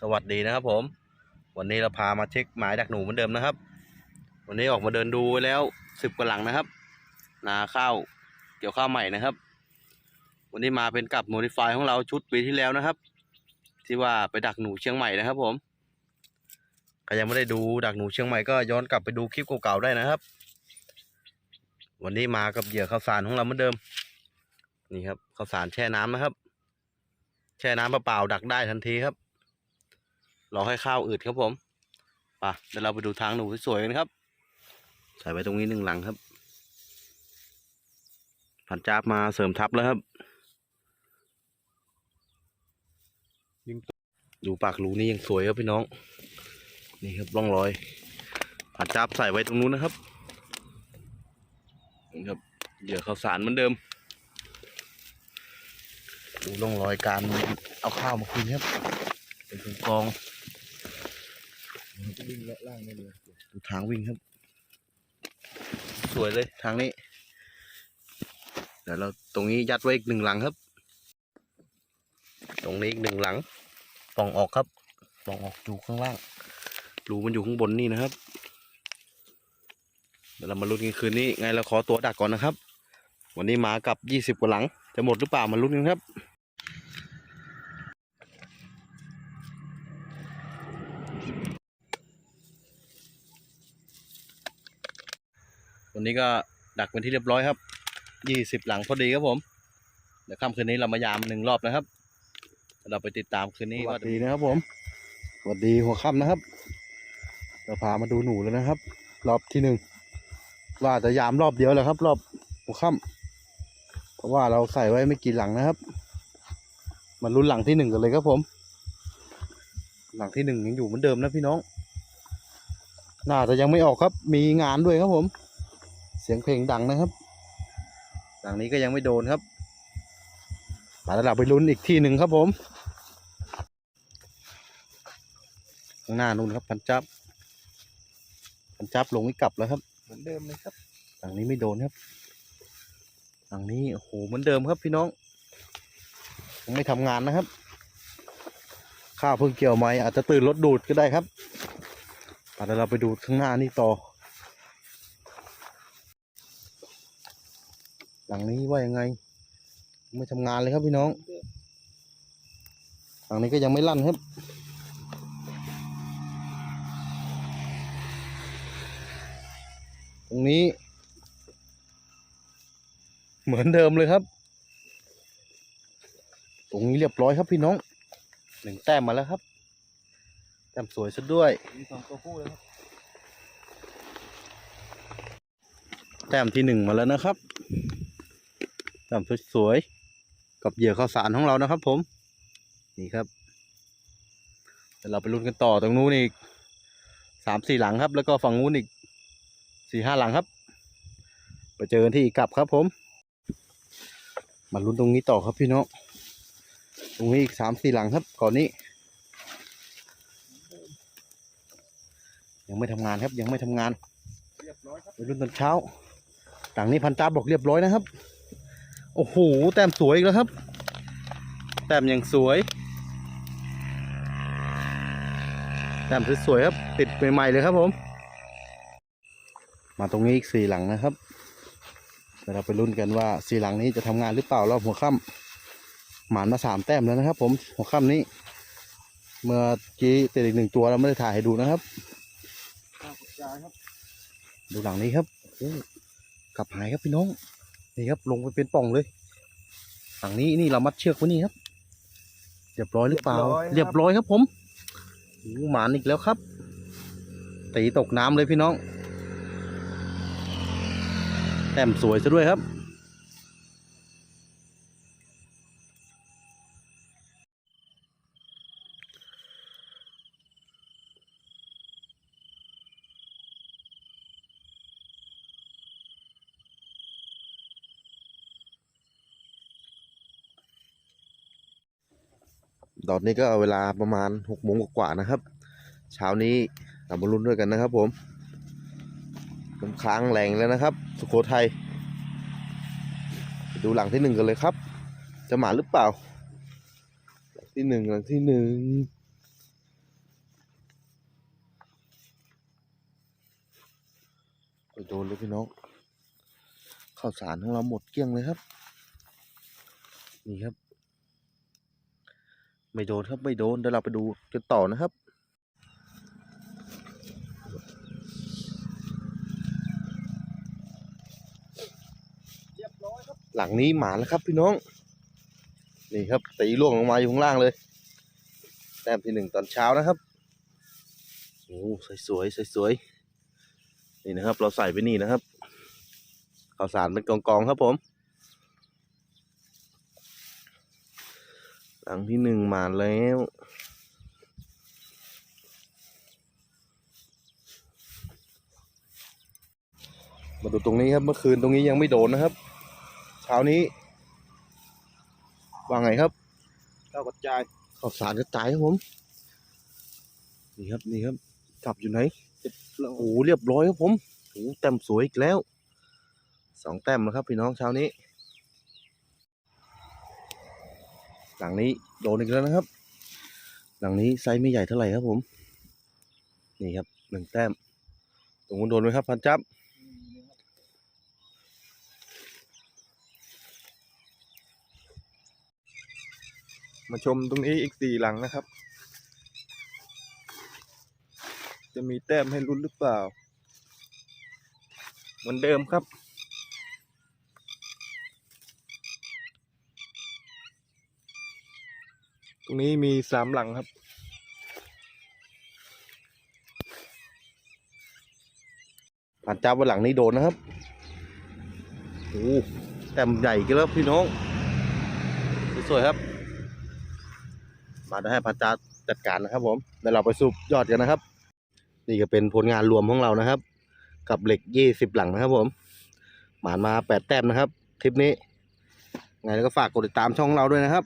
สวัสดีนะครับผม วันนี้เราพามาเช็คหมายดักหนูเหมือนเดิมนะครับ วันนี้ออกมาเดินดูแล้วสิบกว่าหลังนะครับ นาข้าวเกี่ยวข้าวใหม่นะครับ วันนี้มาเป็นกับโมดิฟายของเราชุดปีที่แล้วนะครับ ที่ว่าไปดักหนูเชียงใหม่นะครับ ผมใครยังไม่ได้ดูดักหนูเชียงใหม่ก็ย้อนกลับไปดูคลิปเก่าๆได้นะครับ วันนี้มากับเหยื่อข้าวสารของเราเหมือนเดิม นี่ครับข้าวสารแช่น้ำนะครับ แช่น้ำเปล่าดักได้ทันทีครับ รอให้ข้าวอืดครับผมป่ะเดี๋ยวเราไปดูทางหนูสวยๆกันครับ ใส่ไว้ตรงนี้หนึ่งหลังครับพันจับมาเสริมทับแล้วครับ ดูปากรูนี่ยังสวยครับพี่น้อง นี่ครับร่องรอยพันจับใส่ไว้ตรงนู้นนะครับนี่ครับเหยื่อข้าวสารเหมือนเดิม ดูร่องรอยการเอาข้าวมาคืนครับ เป็นกองกอง วิ่งเลาะล่างได้เลยดูทางวิ่งครับ สวยเลยทางนี้ เดี๋ยวเราตรงนี้ยัดไว้อีกหนึ่งหลังครับ ตรงนี้อีกหนึ่งหลังปล่องออกครับปล่องออกอยู่ข้างล่างรูมันอยู่ข้างบนนี่นะครับ เดี๋ยวเรามาลุ้นกันคืนนี้ไงเราขอตัวดักก่อนนะครับ วันนี้มากับยี่สิบกว่าหลัง จะหมดหรือเปล่ามาลุ้นกันครับ วันนี้ก็ดักเป็นที่เรียบร้อยครับยี่สิบหลังพอดีครับผม เดี๋ยวค่ำคืนนี้เรามายามหนึ่งรอบนะครับ เราไปติดตามคืนนี้สวัสดีนะครับผมสวัสดีหัวค่ำนะครับ เราพามาดูหนูแล้วนะครับ รอบที่หนึ่งว่าจะยามรอบเดียวแหละครับ รอบหัวค่ำเพราะว่าเราใส่ไว้ไม่กี่หลังนะครับมาลุ้นหลังที่หนึ่งกันเลยครับผม หลังที่หนึ่งยังอยู่เหมือนเดิมนะพี่น้อง น่าจะยังไม่ออกครับ มีงานด้วยครับผม เสียงเพลงดังนะครับหลังนี้ก็ยังไม่โดนครับมาแล้วเราไปลุ้นอีกที่หนึ่งครับผมข้างหน้านู่นครับ พันจับ พันจับลงไม่กลับแล้วครับ เหมือนเดิมเลยครับหลังนี้ไม่โดนครับหลังนี้โอ้โหเหมือนเดิมครับพี่น้องยังไม่ทำงานนะครับ ข้าวเพิ่งเกี่ยวใหม่อาจจะตื่นรถดูดก็ได้ครับอะเดี๋ยวเราไปดูข้างหน้านี่ต่อ หลังนี้ว่ายังไงยังไม่ทำงานเลยครับพี่น้อง หลังนี้ก็ยังไม่ลั่นครับ ตรงนี้ เหมือนเดิมเลยครับ ตรงนี้เรียบร้อยครับพี่น้องหนึ่งแต้มมาแล้วครับ แต้มสวยซะด้วยมีสองตัวคู่เลยครับแต้มที่หนึ่งมาแล้วนะครับแต้มสวยๆกับเหยื่อข้าวสารของเรานะครับ ผม นี่ครับเดี๋ยวเราไปลุ้นกันต่อตรงนู้นอีกสามสี่หลังครับ แล้วก็ฝั่งนู้นอีกสี่ห้าหลังครับ ไปเจอกันที่อีกกลับครับ ผม มาลุ้นตรงนี้ต่อครับพี่น้องตรงนี้อีกสามสี่หลังครับก่อนนี้ ยังไม่ทำงานครับ ยังไม่ทำงานเรียบร้อยครับไปรุ่นตอนเช้าหลังนี้พันตาบอกเรียบร้อยนะครับ โอ้โห แต้มสวยอีกแล้วครับ แต้มยังสวย แต้มสวยๆครับ ติดใหม่ๆเลยครับผม มาตรงนี้อีกสี่หลังนะครับเดี๋ยวเราไปรุ่นกันว่าสี่หลังนี้จะทำงานหรือเปล่ารอบหัวค่ำหมานมาสามแต้มแล้วนะครับ ผมหัวค่ำนี้ เมื่อกี้ติดอีกหนึ่งตัวเราไม่ได้ถ่ายให้ดูนะครับดูหลังนี้ครับกลับหายครับพี่น้อง นี่ครับลงไปเป็นป่องเลยหลังนี้นี่เรามัดเชือกไว้นี่ครับเรียบร้อยหรือเปล่า เรียบร้อยครับผมโอ้หมานอีกแล้วครับตีตกน้ำเลยพี่น้องแต้มสวยซะด้วยครับ ตอนนี้ก็เอาเวลาประมาณหกโมงกว่านะครับ เช้านี้เรามาลุนด้วยกันนะครับ ผมน้ำค้างแรงแล้วนะครับ สุโขทัยดูหลังที่หนึ่งกันเลยครับ จะหมาหรือเปล่า หลังที่หนึ่งหลังที่หนึ่งโดนเลยพี่น้องข้าวสารของเราหมดเกลี้ยงเลยครับ นี่ครับ ไม่โดนครับไม่โดนเดี๋ยวเราไปดูกันต่อนะครับ หลังนี้หมาแล้วครับพี่น้อง นี่ครับตีล่วงลงมาอยู่ข้างล่างเลยแต้มที่หนึ่งตอนเช้านะครับโอ้สวยสวยสวยสวยนี่นะครับ เราใส่ไปนี่นะครับข้าวสารเป็นกองๆครับผม หลังที่หนึ่งมาแล้วมาดูตรงนี้ครับเมื่อคืนตรงนี้ยังไม่โดนนะครับ เช้านี้ว่าไงครับข้าวกระจายข้าวสารกระจายครับผมนี่ครับนี่ครับจับอยู่ไหนเราโอ้โหเรียบร้อยครับผมโอ้โหแต้มสวยอีกแล้วสองแต้มแล้วครับพี่น้องเช้านี้ หลังนี้โดนอีกแล้วนะครับ หลังนี้ไซส์ไม่ใหญ่เท่าไหร่ครับผม นี่ครับหนึ่งแต้ม ตรงนู้นโดนไหมครับ พันจับ มาชมตรงนี้อีกสี่หลังนะครับ จะมีแต้มให้ลุ้นหรือเปล่า เหมือนเดิมครับ ตรง นี้มีสามหลังครับพันจับว่าหลังนี้โดนนะครับโอ้แต้มใหญ่กันแล้วพี่น้อง สวยครับ มาได้ให้พันจับจัดการนะครับผมเดี๋ยวเราไปสูบยอดกันนะครับ นี่ก็เป็นผลงานรวมของเรานะครับ กับเหล็กยี่สิบหลังนะครับผม หมานมาแปดแต้มนะครับ คลิปนี้ ไงแล้วก็ฝากกดติดตามช่องเราด้วยนะครับ